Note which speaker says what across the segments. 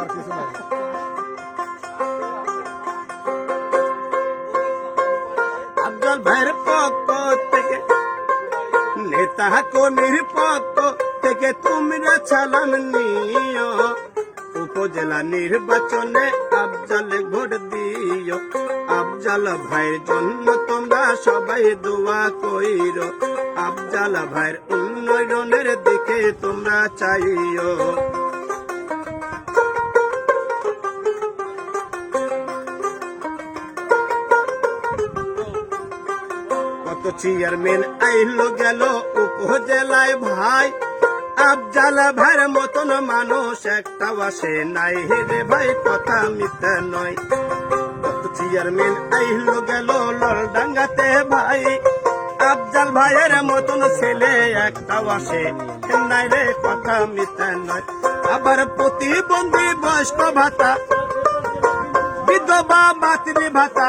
Speaker 1: আর কিছু নাই
Speaker 2: আফজল ভাইয়ের পক্ষ থেকে নেতা কর্মীর পক্ষ থেকে তোমরা চালান নিও উপজেলা নির্বাচনে আফজাল ভোট দিও। আফজাল ভাইয়ের জন্য তোমরা সবাই দোয়া কইর। আফজাল ভাইয়ের উন্নয়নের দিকে তোমরা চাইও। কত চেয়ারম্যান আইলো গেল উপজেলায় ভাই। আফজাল ভাইয়ের মতন মানুষ একটা আসে নাই। রে ভাই, কথা মিথ্যা নয়। চেয়ারম্যান আইলো গেল লড়ডাঙ্গাতে ভাই। আফজাল ভাইয়ের মতন ছেলে একটা আসে নাই রে, কথা মিথ্যা নয়। আবার প্রতিবন্ধী বয়স্ক ভাতা, বিধবা মাতৃ ভাতা।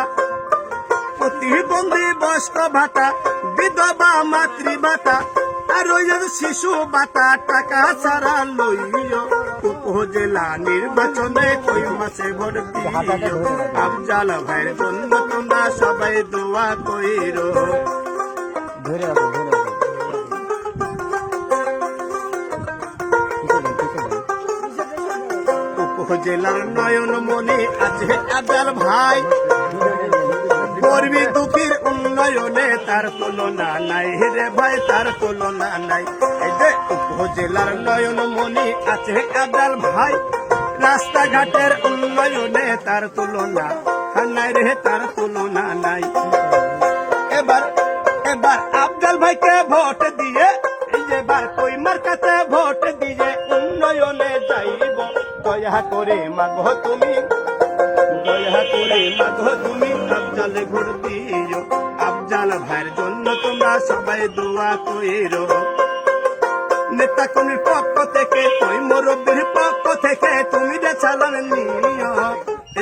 Speaker 2: প্রতিবন্ধী বয়স্ক ভাতা, বিধবা মাতৃ ভাতা। আর ওই শিশু ভাতা টাকা ছাড়া লইও উপজেলা নির্বাচনে কই মাসে ভোট দিও আফজাল ভাইয়ের জন্য তোমরা সবাই দোয়া কইরো।
Speaker 1: ধরে
Speaker 2: নয়ন মনে আছে আদার ভাই। গর্বী দুঃখীর উন্নয়নে তার তুলনা নাই রে ভাই, তার তুলনা নাই। যে উপজেলার নয়ন মনি আছে ভাই, রাস্তাঘাটের উন্নয়নে তার তুলনা নাই রে, তার তুলনা নাই। এবার এবার আফজাল ভাইকে ভোট দিয়ে, এই যে বার কই মার্কাতে ভোট দিয়ে উন্নয়নে যাইব। দয়া করে মাগো তুমি, দয়া করে মাগো তুমি। তোমরা দোয়া কইরো। নেতা কর্মীর পক্ষ থেকে, ওই মুরব্বীর পক্ষ থেকে তুমি যে চালান নিও।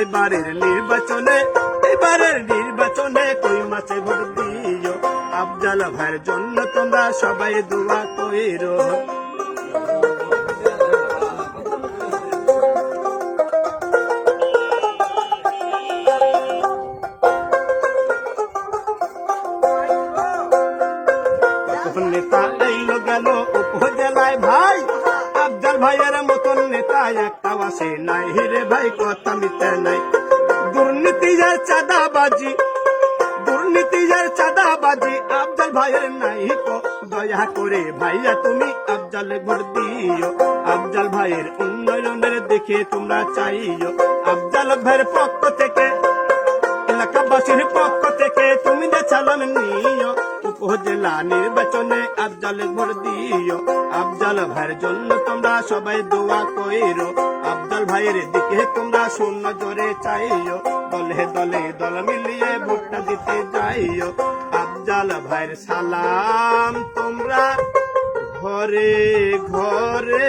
Speaker 2: এবারের নির্বাচনে এবারের নির্বাচনে তুই মাছে ভোট দিও? আফজাল ভাইয়ের জন্য তোমরা সবাই দোয়া কইরো। তখন নেতা এইলো গেল উপজেলায় ভাই। আফজাল ভাইয়ের মতন নেতা একটা আসে নাই। হিরে ভাই, কথা মিথ্যা নাই। দুর্নীতি যে চাঁদাবাজি, দুর্নীতি যে চাঁদাবাজি, আফজাল ভাইয়ের নাই কো দয়া করে ভাইয়া তুমি আফজালে ভোট দিও। আফজাল ভাইয়ের উন্নয়নের দেখে তোমরা চাইও। আফজাল ভাইয়ের পক্ষ থেকে, এলাকাবাসীর পক্ষ থেকে তুমি উপজেলা নির্বাচনে আফজালে ভোট দিও। আফজাল ভাইয়ের জন্য তোমরা সবাই দোয়া কইরো। আফজাল ভাইয়ের দিকে তোমরা শূন্য জোরে চাইও। দলে দলে দল মিলিয়ে ভোটটা দিতে যাইও। আফজাল ভাইয়ের সালাম তোমরা ঘরে ঘরে